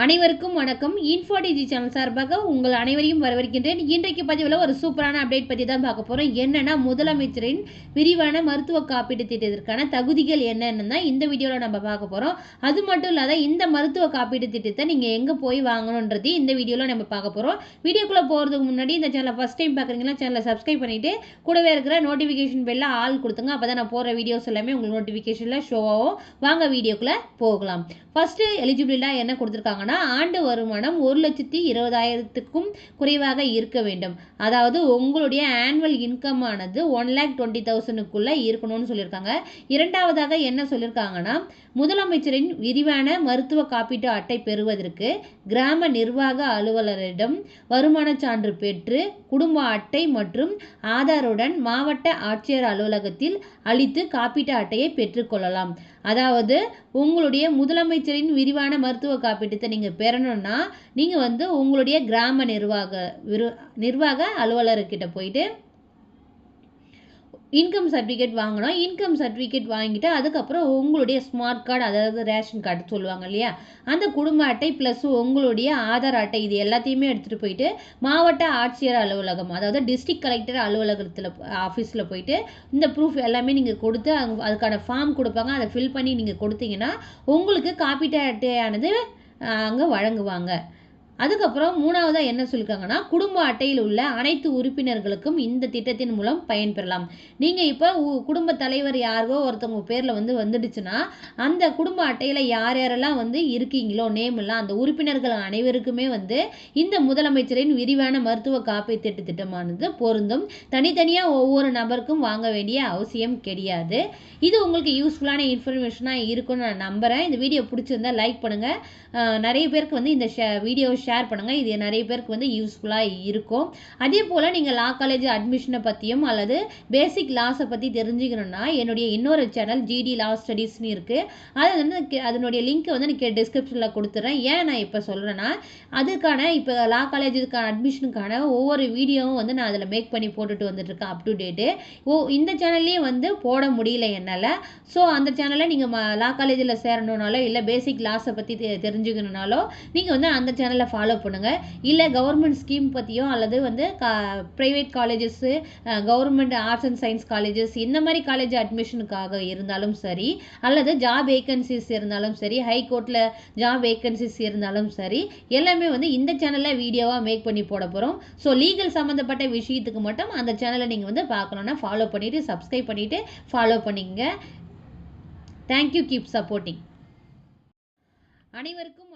அனைவருக்கும் வணக்கம். இன்ஃபோடிஜி சேனல் சார்பாக உங்கள் அனைவரையும் வரவேற்கின்றேன். இன்றைக்கு பதிவில் ஒரு சூப்பரான அப்டேட் பற்றி தான் பார்க்க போகிறோம் என்னென்னா முதலமைச்சரின் விரிவான மருத்துவ காப்பீட்டு திட்டத்திற்கான தகுதிகள் என்னென்னு தான் இந்த வீடியோவில் நம்ம பார்க்க போகிறோம் அது மட்டும் இல்லாத இந்த மருத்துவ காப்பீட்டு திட்டத்தை நீங்கள் எங்கே போய் வாங்கணுன்றது இந்த வீடியோவில் நம்ம பார்க்க போகிறோம் வீடியோக்குள்ளே போகிறதுக்கு முன்னாடி இந்த சேனலை ஃபஸ்ட் டைம் பார்க்குறீங்கன்னா சேனலை சப்ஸ்கிரைப் பண்ணிவிட்டு கூடவே இருக்கிற நோட்டிஃபிகேஷன் பெல்ல ஆள் கொடுத்துங்க. அப்போ தான் நான் போகிற வீடியோஸ் எல்லாமே உங்களுக்கு நோட்டிஃபிகேஷனில் ஷோ ஆகும். வாங்க வீடியோக்குள்ளே போகலாம். ஃபஸ்ட்டு எலிஜிபிலிட்டாக என்ன கொடுத்துருக்காங்க கொடுத்துருக்காங்கன்னா ஆண்டு வருமானம் ஒரு லட்சத்தி இருபதாயிரத்துக்கும் குறைவாக இருக்க வேண்டும். அதாவது உங்களுடைய ஆனுவல் இன்கம் ஆனது ஒன் லேக் டுவெண்ட்டி தௌசண்ட்க்குள்ளே இருக்கணும்னு சொல்லியிருக்காங்க. இரண்டாவதாக என்ன சொல்லியிருக்காங்கன்னா முதலமைச்சரின் விரிவான மருத்துவ காப்பீட்டு அட்டை பெறுவதற்கு கிராம நிர்வாக அலுவலரிடம் வருமான சான்று பெற்று குடும்ப அட்டை மற்றும் ஆதாருடன் மாவட்ட ஆட்சியர் அலுவலகத்தில் அளித்து காப்பீட்டு அட்டையை பெற்றுக்கொள்ளலாம் அதாவது உங்களுடைய முதலமைச்சரின் விரிவான மருத்துவ காப்பீட்டு நீங்கள் பெறணும்னா நீங்கள் வந்து உங்களுடைய கிராம நிர்வாக விரு நிர்வாக அலுவலர்கிட்ட போயிட்டு இன்கம் சர்டிஃபிகேட் வாங்கணும். இன்கம் சர்டிஃபிகேட் வாங்கிட்டு அதுக்கப்புறம் உங்களுடைய ஸ்மார்ட் கார்டு அதாவது ரேஷன் கார்டு சொல்லுவாங்க இல்லையா? அந்த குடும்ப அட்டை ப்ளஸ் உங்களுடைய ஆதார் அட்டை இது எல்லாத்தையுமே எடுத்துகிட்டு போயிட்டு மாவட்ட ஆட்சியர் அலுவலகம் அதாவது டிஸ்ட்ரிக்ட் கலெக்டர் அலுவலகத்தில் ஆஃபீஸில் போயிட்டு இந்த ப்ரூஃப் எல்லாமே நீங்கள் கொடுத்து அங்க அதுக்கான ஃபார்ம் கொடுப்பாங்க. அதை ஃபில் பண்ணி நீங்கள் கொடுத்தீங்கன்னா உங்களுக்கு காப்பீட்டு அட்டையானது அங்கே வழங்குவாங்க. அதுக்கப்புறம் மூணாவதாக என்ன சொல்லியிருக்காங்கன்னா குடும்ப அட்டையில் உள்ள அனைத்து உறுப்பினர்களுக்கும் இந்த திட்டத்தின் மூலம் பயன்பெறலாம் நீங்கள் இப்போ குடும்ப தலைவர் யாரோ ஒருத்தவங்க பேரில் வந்து வந்துடுச்சுன்னா அந்த குடும்ப அட்டையில் யார் யாரெல்லாம் வந்து இருக்கீங்களோ நேம் எல்லாம் அந்த உறுப்பினர்கள் அனைவருக்குமே வந்து இந்த முதலமைச்சரின் விரிவான மருத்துவ காப்பீட்டு திட்டமானது பொருந்தும். தனித்தனியாக ஒவ்வொரு நபருக்கும் வாங்க வேண்டிய அவசியம் கிடையாது. இது உங்களுக்கு யூஸ்ஃபுல்லான இன்ஃபர்மேஷனாக இருக்கும்னு நான் நம்புகிறேன் இந்த வீடியோ பிடிச்சிருந்தா லைக் பண்ணுங்கள் நிறைய பேருக்கு வந்து இந்த ஷே வீடியோ ஷேர் ஷேர் பண்ணுங்கள் இது நிறைய பேருக்கு வந்து யூஸ்ஃபுல்லாக இருக்கும். அதே போல் நீங்கள் லா காலேஜ் அட்மிஷனை பற்றியும் அல்லது பேசிக் லாஸை பற்றி தெரிஞ்சுக்கணுன்னா என்னுடைய இன்னொரு சேனல் ஜிடி லா ஸ்டடீஸ்னு இருக்குது அது வந்து அதனுடைய லிங்க்கை வந்து எனக்கு டிஸ்கிரிப்ஷனில் கொடுத்துட்றேன் ஏன் நான் இப்போ சொல்கிறேன்னா அதுக்கான இப்போ லா காலேஜுக்கான அட்மிஷனுக்கான ஒவ்வொரு வீடியோவும் வந்து நான் அதில் மேக் பண்ணி போட்டுட்டு வந்துட்டுருக்கேன் அப் டு டேட்டு ஓ இந்த சேனல்லே வந்து போட முடியல என்னால். ஸோ அந்த சேனலை நீங்கள் லா காலேஜில் சேரணுனாலோ இல்லை பேசிக் லாஸை பற்றி தெ தெரிஞ்சுக்கணுனாலோ நீங்கள் வந்து அந்த சேனலை ஃபாலோ ஃபாலோ பண்ணுங்கள் இல்லை கவர்மெண்ட் ஸ்கீம் பற்றியோ அல்லது வந்து கா private colleges government arts and science colleges இந்த மாதிரி காலேஜ் அட்மிஷனுக்காக இருந்தாலும் சரி அல்லது ஜாப் வேக்கன்சிஸ் இருந்தாலும் சரி ஹை கோர்ட்டில் ஜாப் வேக்கன்சிஸ் இருந்தாலும் சரி எல்லாமே வந்து இந்த சேனலில் வீடியோவாக மேக் பண்ணி போட போகிறோம் ஸோ லீகல் சம்மந்தப்பட்ட விஷயத்துக்கு மட்டும் அந்த சேனலை நீங்கள் வந்து பார்க்கணுன்னா ஃபாலோ பண்ணிவிட்டு சப்ஸ்கிரைப் பண்ணிவிட்டு ஃபாலோ பண்ணிக்கங்க. தேங்க்யூ கீப் சப்போர்ட்டிங் அனைவருக்கும்